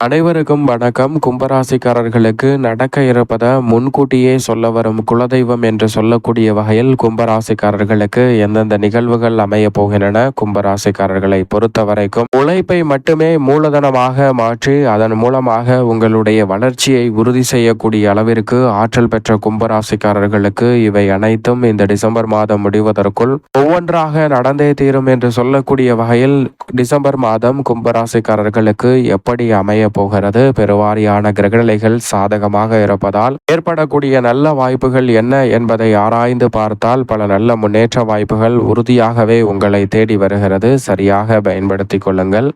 அனைவருக்கும் வணக்கம். கும்பராசிக்காரர்களுக்கு நடக்க இருப்பதை முன்கூட்டியே சொல்ல வரும் குலதெய்வம் என்று சொல்லக்கூடிய வகையில் கும்பராசிக்காரர்களுக்கு எந்தெந்த நிகழ்வுகள் அமைய போகின்றன கும்பராசிக்காரர்களை பொறுத்த வரைக்கும் உழைப்பை மட்டுமே மூலதனமாக மாற்றி அதன் மூலமாக உங்களுடைய வளர்ச்சியை உறுதி செய்யக்கூடிய அளவிற்கு ஆற்றல் பெற்ற கும்பராசிக்காரர்களுக்கு இவை அனைத்தும் இந்த டிசம்பர் மாதம் முடிவதற்குள் ஒவ்வொன்றாக நடந்தே தீரும் என்று சொல்லக்கூடிய வகையில் டிசம்பர் மாதம் கும்பராசிக்காரர்களுக்கு எப்படி அமைய போகிறது. பெருவாரியான கிரகநிலைகள் சாதகமாக இருப்பதால் ஏற்படக்கூடிய நல்ல வாய்ப்புகள் என்ன என்பதை ஆராய்ந்து பார்த்தால் பல நல்ல முன்னேற்ற வாய்ப்புகள் உறுதியாகவே உங்களை தேடி வருகிறது. சரியாக பயன்படுத்திக் கொள்ளுங்கள்.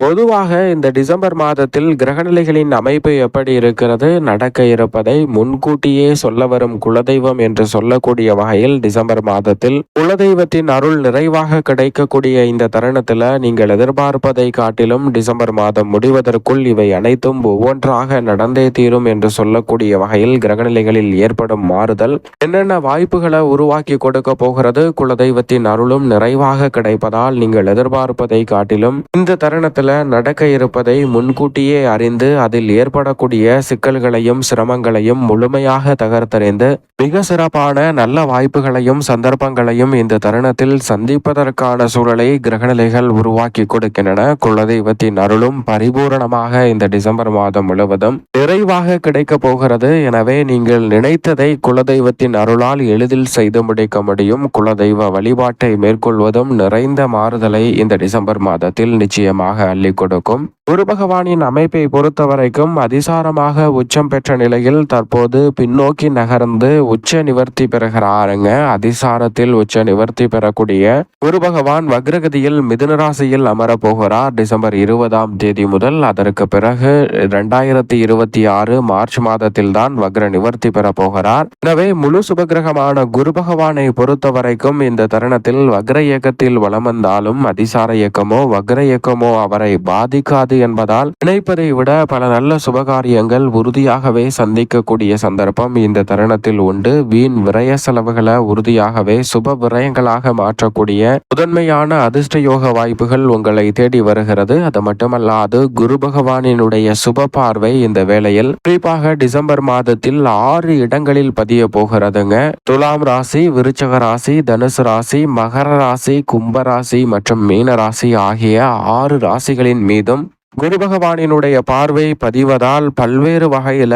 பொதுவாக இந்த டிசம்பர் மாதத்தில் கிரகநிலைகளின் அமைப்பு எப்படி இருக்கிறது? நடக்க இருப்பதை முன்கூட்டியே சொல்ல வரும் குலதெய்வம் என்று சொல்லக்கூடிய வகையில் டிசம்பர் மாதத்தில் குலதெய்வத்தின் அருள் நிறைவாக கிடைக்கக்கூடிய இந்த தருணத்தில் நீங்கள் எதிர்பார்ப்பதை காட்டிலும் டிசம்பர் மாதம் முடிவதற்குள் இவை அனைத்தும் ஒவ்வொன்றாக நடந்தே தீரும் என்று சொல்லக்கூடிய வகையில் கிரகநிலைகளில் ஏற்படும் மாறுதல் என்னென்ன வாய்ப்புகளை உருவாக்கி கொடுக்க போகிறது குலதெய்வத்தின் அருளும் நிறைவாக கிடைப்பதால் நீங்கள் எதிர்பார்ப்பதை காட்டிலும் இந்த தருணம் தருணத்தில் நடக்க இருப்பதை முன்கூட்டியே அறிந்து அதில் ஏற்படக்கூடிய சிக்கல்களையும் சிரமங்களையும் முழுமையாக தகர்த்தறிந்து மிக சிறப்பான நல்ல வாய்ப்புகளையும் சந்தர்ப்பங்களையும் இந்த தருணத்தில் சந்திப்பதற்கான சூழலை கிரகநிலைகள் உருவாக்கி கொடுக்கின்றன. குலதெய்வத்தின் அருளும் பரிபூரணமாக இந்த டிசம்பர் மாதம் முழுவதும் நிறைவாக கிடைக்க போகிறது. எனவே நீங்கள் நினைத்ததை குலதெய்வத்தின் அருளால் எளிதில் செய்து முடிக்க முடியும். குலதெய்வ வழிபாட்டை மேற்கொள்வதும் நிறைந்த மாறுதலை இந்த டிசம்பர் மாதத்தில் நிச்சயமாக அள்ளி கொடுக்கும் குரு பகவானின் அமைப்பை பொறுத்தவரைக்கும் அதிசாரமாக உச்சம் பெற்ற நிலையில் தற்போது பின்னோக்கி நகர்ந்து உச்ச நிவர்த்தி பெறுகிறாருங்க. அதிசாரத்தில் உச்ச நிவர்த்தி பெறக்கூடிய குரு பகவான் வக்ரகதியில் மிதுனராசியில் அமரப்போகிறார் அமர போகிறார். டிசம்பர் இருபதாம் தேதி முதல் அதற்கு பிறகு இரண்டாயிரத்தி இருபத்தி ஆறு மார்ச் மாதத்தில் தான் வக்ர நிவர்த்தி பெற போகிறார். எனவே முழு சுபகிரகமான குரு பகவானை பொறுத்தவரைக்கும் இந்த தருணத்தில் வக்ர இயக்கத்தில் வலம் வந்தாலும் அதிசார இயக்கமோ வக்ர இயக்கமோ அவரை பாதிக்காது என்பதால் நினைப்பதை விட பல நல்ல சுபகாரியங்கள் உறுதியாகவே சந்திக்கக்கூடிய சந்தர்ப்பம் இந்த தருணத்தில் உண்டு. வீண் விரய செலவுகளை உறுதியாகவே சுப விரயங்களாக மாற்றக்கூடிய முதன்மையான அதிர்ஷ்ட யோக வாய்ப்புகள் உங்களை தேடி வருகிறது. அது மட்டுமல்லாது குரு பகவானினுடைய சுப பார்வை இந்த வேளையில் குறிப்பாக டிசம்பர் மாதத்தில் ஆறு இடங்களில் பதிய போகிறதுங்க. துலாம் ராசி விருச்சக ராசி தனுசு ராசி மகர ராசி கும்ப ராசி மற்றும் மீன ராசி ஆகிய ஆறு ராசிகளின் மீதும் குரு பகவானினுடைய பார்வை பதிவதால் பல்வேறு வகையில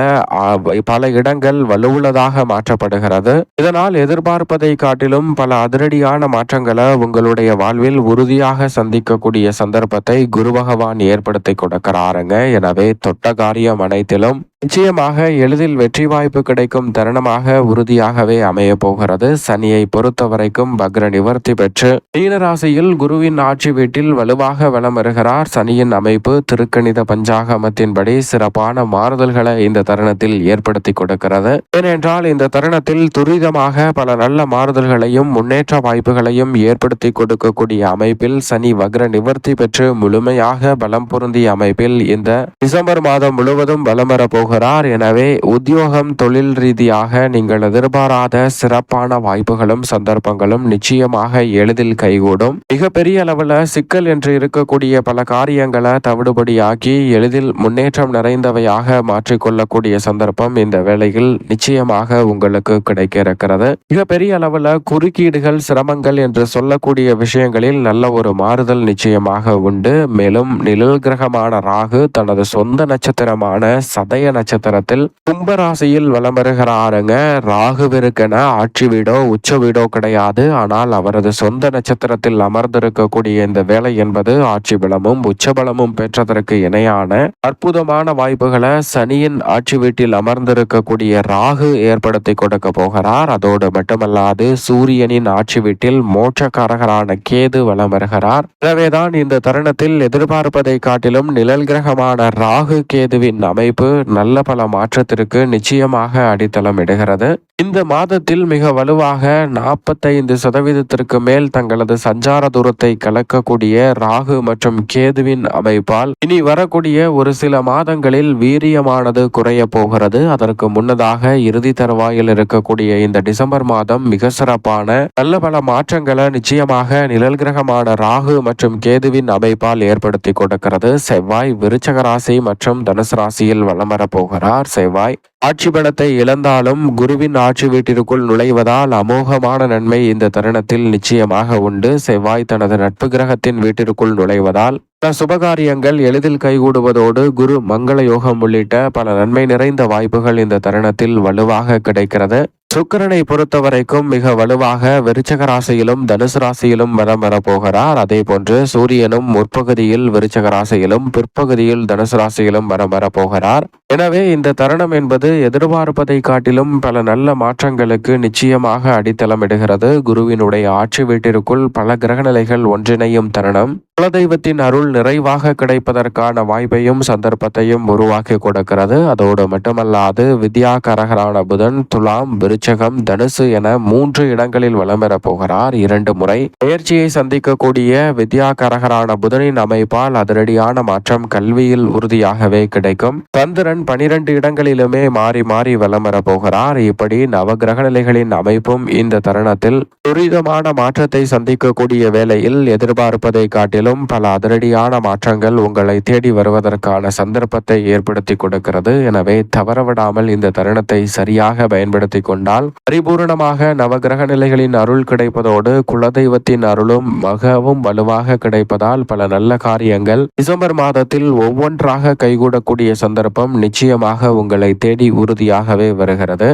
பல இடங்கள் வலுவுள்ளதாக மாற்றப்படுகிறது. இதனால் எதிர்பார்ப்பதை காட்டிலும் பல அதிரடியான மாற்றங்களை உங்களுடைய வாழ்வில் உறுதியாக சந்திக்கக்கூடிய சந்தர்ப்பத்தை குரு பகவான் ஏற்படுத்தி கொடுக்கிறாருங்க. எனவே தொட்ட காரியம் அனைத்திலும் நிச்சயமாக எளிதில் வெற்றி வாய்ப்பு கிடைக்கும் தருணமாக உறுதியாகவே அமைய போகிறது. சனியை பொறுத்த வரைக்கும் பக்ர நிவர்த்தி பெற்று மீனராசியில் குருவின் ஆட்சி வீட்டில் வலுவாக வலம் வருகிறார். சனியின் அமைப்பு திருக்கணித பஞ்சாகமத்தின்படி சிறப்பான மாறுதல்களை இந்த தருணத்தில் ஏற்படுத்தி கொடுக்கிறது. ஏனென்றால் இந்த தருணத்தில் துரிதமாக பல நல்ல மாறுதல்களையும் முன்னேற்ற வாய்ப்புகளையும் ஏற்படுத்தி கொடுக்கக்கூடிய அமைப்பில் சனி வக்ர நிவர்த்தி பெற்று முழுமையாக பலம் பொருந்திய அமைப்பில் இந்த டிசம்பர் மாதம் முழுவதும் வலம் வரப்போகிறது போகிறார். எனவே உத்தியோகம் தொழில் ரீதியாக நீங்கள் எதிர்பாராத சிறப்பான வாய்ப்புகளும் சந்தர்ப்பங்களும் நிச்சயமாக எளிதில் கைகூடும். மிகப்பெரிய அளவில் சிக்கல் என்று இருக்கக்கூடிய பல காரியங்களை தவிடுபடியாக்கி எளிதில் முன்னேற்றம் நிறைந்தவையாக மாற்றிக்கொள்ளக்கூடிய சந்தர்ப்பம் இந்த வேளையில் நிச்சயமாக உங்களுக்கு கிடைக்க இருக்கிறது மிகப்பெரிய அளவில் குறுக்கீடுகள் சிரமங்கள் என்று சொல்லக்கூடிய விஷயங்களில் நல்ல ஒரு மாறுதல் நிச்சயமாக உண்டு. மேலும் நிழல் கிரகமான ராகு தனது சொந்த நட்சத்திரமான சதய நட்சத்திரத்தில் கும்பராசியில் வலம் வருகிறாருங்க ராகுவிற்கென ஆட்சி வீடோ உச்ச வீடோ கிடையாது. ஆனால் அவரது சொந்த நட்சத்திரத்தில் அமர்ந்திருக்கக்கூடிய இந்த வேலை என்பது ஆட்சி பலமும் உச்ச பலமும் பெற்றதற்கு இணையான அற்புதமான வாய்ப்புகளை சனியின் ஆட்சி வீட்டில் அமர்ந்திருக்கக்கூடிய ராகு ஏற்படுத்தி கொடுக்க போகிறார். அதோடு மட்டுமல்லாது சூரியனின் ஆட்சி வீட்டில் மோட்சக்காரகரான கேது வலம் வருகிறார். எனவேதான் இந்த தருணத்தில் எதிர்பார்ப்பதை காட்டிலும் நிழல் கிரகமான ராகு கேதுவின் அமைப்பு நல்ல பல மாற்றத்திற்கு நிச்சயமாக அடித்தளம் இடுகிறது. இந்த மாதத்தில் மிக வலுவாக நாற்பத்தைந்து சதவீதத்திற்கு மேல் தங்களது சஞ்சார தூரத்தை கலக்கக்கூடிய ராகு மற்றும் கேதுவின் அமைப்பால் இனி வரக்கூடிய ஒரு சில மாதங்களில் வீரியமானது குறைய போகிறது. அதற்கு முன்னதாக இறுதி தருவாயில் இருக்கக்கூடிய இந்த டிசம்பர் மாதம் மிக சிறப்பான நல்ல பல மாற்றங்களை நிச்சயமாக நிழல் கிரகமான ராகு மற்றும் கேதுவின் அமைப்பால் ஏற்படுத்தி கொடுக்கிறது. செவ்வாய் விருச்சக ராசி மற்றும் தனுசு ராசியில் வலம் போகிறார். செவ்வாய் ஆட்சி பலத்தை இழந்தாலும் குருவின் ஆட்சி வீட்டிற்குள் நுழைவதால் அமோகமான நன்மை இந்த தருணத்தில் நிச்சயமாக உண்டு. செவ்வாய் தனது நட்பு கிரகத்தின் வீட்டிற்குள் நுழைவதால் பல சுபகாரியங்கள் எளிதில் கைகூடுவதோடு குரு மங்கள யோகம் உள்ளிட்ட பல நன்மை நிறைந்த வாய்ப்புகள் இந்த தருணத்தில் வலுவாக கிடைக்கிறது. சுக்கரனை பொறுத்த வரைக்கும் மிக வலுவாக விருச்சக ராசியிலும் தனுசு ராசியிலும் வரம் வரப்போகிறார். அதே போன்று சூரியனும் முற்பகுதியில் விருச்சக ராசியிலும் பிற்பகுதியில் தனுசு ராசியிலும் வரம் வரப்போகிறார். எனவே இந்த தருணம் என்பது எதிர்பார்ப்பதை காட்டிலும் பல நல்ல மாற்றங்களுக்கு நிச்சயமாக அடித்தளமிடுகிறது. குருவினுடைய ஆட்சி வீட்டிற்குள் பல கிரகநிலைகள் ஒன்றிணையும் தருணம். குலதெய்வத்தின் அருள் நிறைவாக கிடைப்பதற்கான வாய்ப்பையும் சந்தர்ப்பத்தையும் உருவாக்கி கொடுக்கிறது. அதோடு மட்டுமல்லாது வித்யாகரகரான புதன் துலாம் விருச்சகம் தனுசு என மூன்று இடங்களில் வலம் பெறப் போகிறார். இரண்டு முறை பயிற்சியை சந்திக்கக்கூடிய வித்யாகரகரான புதனின் அமைப்பால் அதிரடியான மாற்றம் கல்வியில் உறுதியாகவே கிடைக்கும். சந்திரன் பனிரெண்டு இடங்களிலுமே மாறி மாறி வலம் பெறப் போகிறார். இப்படி நவகிரக நிலைகளின் அமைப்பும் இந்த தருணத்தில் துரிதமான மாற்றத்தை சந்திக்கக்கூடிய வேளையில் எதிர்பார்ப்பதை காட்டில் மேலும் பல அதிரடியான மாற்றங்கள் உங்களை தேடி வருவதற்கான சந்தர்ப்பத்தை ஏற்படுத்தி கொடுக்கிறது. எனவே தவறவிடாமல் இந்த தருணத்தை சரியாக பயன்படுத்தி கொண்டால் பரிபூர்ணமாக நவகிரக நிலைகளின் அருள் கிடைப்பதோடு குலதெய்வத்தின் அருளும் மிகவும் வலுவாக கிடைப்பதால் பல நல்ல காரியங்கள் டிசம்பர் மாதத்தில் ஒவ்வொன்றாக கைகூடக்கூடிய சந்தர்ப்பம் நிச்சயமாக உங்களை தேடி உறுதியாகவே வருகிறது.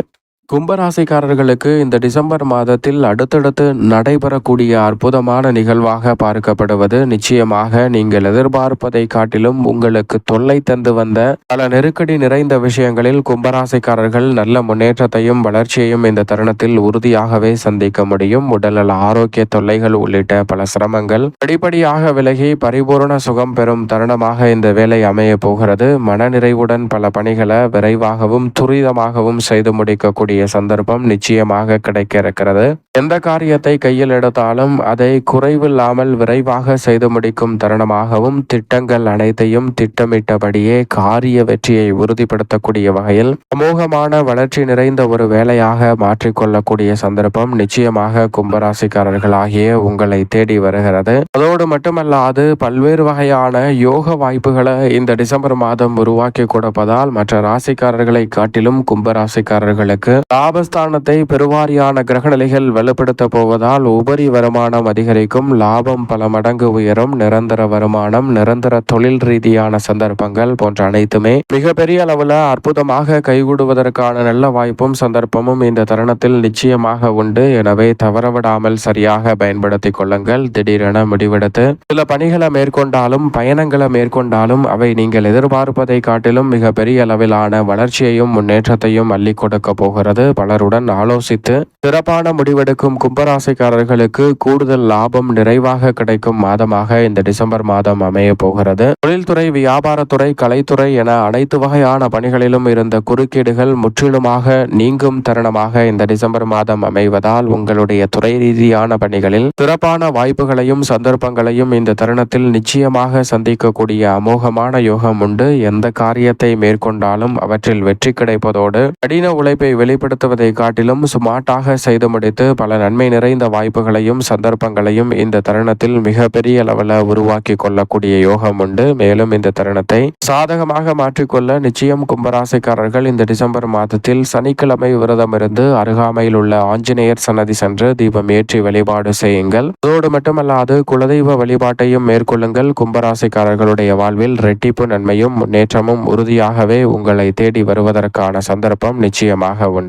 கும்பராசிக்காரர்களுக்கு இந்த டிசம்பர் மாதத்தில் அடுத்தடுத்து நடைபெறக்கூடிய அற்புதமான நிகழ்வாக பார்க்கப்படுவது நிச்சயமாக நீங்கள் எதிர்பார்ப்பதை காட்டிலும் உங்களுக்கு தொல்லை தந்து வந்த பல நெருக்கடி நிறைந்த விஷயங்களில் கும்பராசிக்காரர்கள் நல்ல முன்னேற்றத்தையும் வளர்ச்சியையும் இந்த தருணத்தில் உறுதியாகவே சந்திக்க முடியும். உடல்நல ஆரோக்கிய தொல்லைகள் உள்ளிட்ட பல சிரமங்கள் படிப்படியாக விலகி பரிபூர்ண சுகம் பெறும் தருணமாக இந்த வேலை அமைய போகிறது. மனநிறைவுடன் பல பணிகளை விரைவாகவும் துரிதமாகவும் செய்து முடிக்கக்கூடிய வேண்டிய சந்தர்ப்பம் நிச்சயமாக கிடைக்க இருக்கிறது எந்த காரியத்தை கையில் எடுத்தாலும் அதை குறைவில்லாமல் விரைவாக செய்து முடிக்கும் தருணமாகவும் திட்டங்கள் அனைத்தையும் திட்டமிட்டபடியே காரிய வெற்றியை உறுதிப்படுத்தக்கூடிய வகையில் சமூகமான வளர்ச்சி நிறைந்த ஒரு வேலையாக மாற்றிக்கொள்ளக்கூடிய சந்தர்ப்பம் நிச்சயமாக கும்பராசிக்காரர்கள் ஆகிய உங்களை தேடி வருகிறது. அதோடு மட்டுமல்லாது பல்வேறு வகையான யோக வாய்ப்புகளை இந்த டிசம்பர் மாதம் உருவாக்கி கொடுப்பதால் மற்ற ராசிக்காரர்களை காட்டிலும் கும்பராசிக்காரர்களுக்கு லாபஸ்தானத்தை பெருவாரியான கிரகநிலைகள் வலுப்படுத்த போவதால் உபரி வருமானம் அதிகரிக்கும் லாபம் பல மடங்கு உயரும் நிரந்தர வருமானம் நிரந்தர தொழில் ரீதியான சந்தர்ப்பங்கள் போன்ற அனைத்துமே மிகப்பெரிய அளவில் அற்புதமாக கைகூடுவதற்கான நல்ல வாய்ப்பும் சந்தர்ப்பமும் இந்த தருணத்தில் நிச்சயமாக உண்டு. எனவே தவறவிடாமல் சரியாக பயன்படுத்திக் கொள்ளுங்கள். திடீரென முடிவெடுத்து சில பணிகளை மேற்கொண்டாலும் பயணங்களை மேற்கொண்டாலும் அவை நீங்கள் எதிர்பார்ப்பதை காட்டிலும் மிக பெரிய அளவிலான வளர்ச்சியையும் முன்னேற்றத்தையும் அள்ளி கொடுக்க போகிறது. என்பது பலருடன் ஆலோசித்து சிறப்பான முடிவெடுக்கும் கும்பராசிக்காரர்களுக்கு கூடுதல் லாபம் நிறைவாக கிடைக்கும் மாதமாக இந்த டிசம்பர் மாதம் அமைய போகிறது. தொழில்துறை வியாபாரத்துறை கலைத்துறை என அனைத்து வகையான பணிகளிலும் இருந்த குறுக்கீடுகள் முற்றிலுமாக நீங்கும் தருணமாக இந்த டிசம்பர் மாதம் அமைவதால் உங்களுடைய துறை ரீதியான பணிகளில் சிறப்பான வாய்ப்புகளையும் சந்தர்ப்பங்களையும் இந்த தருணத்தில் நிச்சயமாக சந்திக்கக்கூடிய அமோகமான யோகம் உண்டு. எந்த காரியத்தை மேற்கொண்டாலும் அவற்றில் வெற்றி கிடைப்பதோடு கடின உழைப்பை வெளி பயன்படுத்துவதை காட்டிலும் சுமார்ட்டாக செய்துமுடித்து பல நன்மை நிறைந்த வாய்ப்புகளையும் சந்தர்ப்பங்களையும் இந்த தருணத்தில் மிக பெரிய அளவில் உருவாக்கி கொள்ளக்கூடிய யோகம் உண்டு. மேலும் இந்த தருணத்தை சாதகமாக மாற்றிக்கொள்ள நிச்சயம் கும்பராசிக்காரர்கள் இந்த டிசம்பர் மாதத்தில் சனிக்கிழமை விரதம் இருந்து அருகாமையில் உள்ள ஆஞ்சநேயர் சன்னதி சென்று தீபம் ஏற்றி வழிபாடு செய்யுங்கள். அதோடு மட்டுமல்லாது குலதெய்வ வழிபாட்டையும் மேற்கொள்ளுங்கள். கும்பராசிக்காரர்களுடைய வாழ்வில் ரெட்டிப்பு நன்மையும் முன்னேற்றமும் உறுதியாகவே உங்களை தேடி வருவதற்கான சந்தர்ப்பம் நிச்சயமாக உண்டு.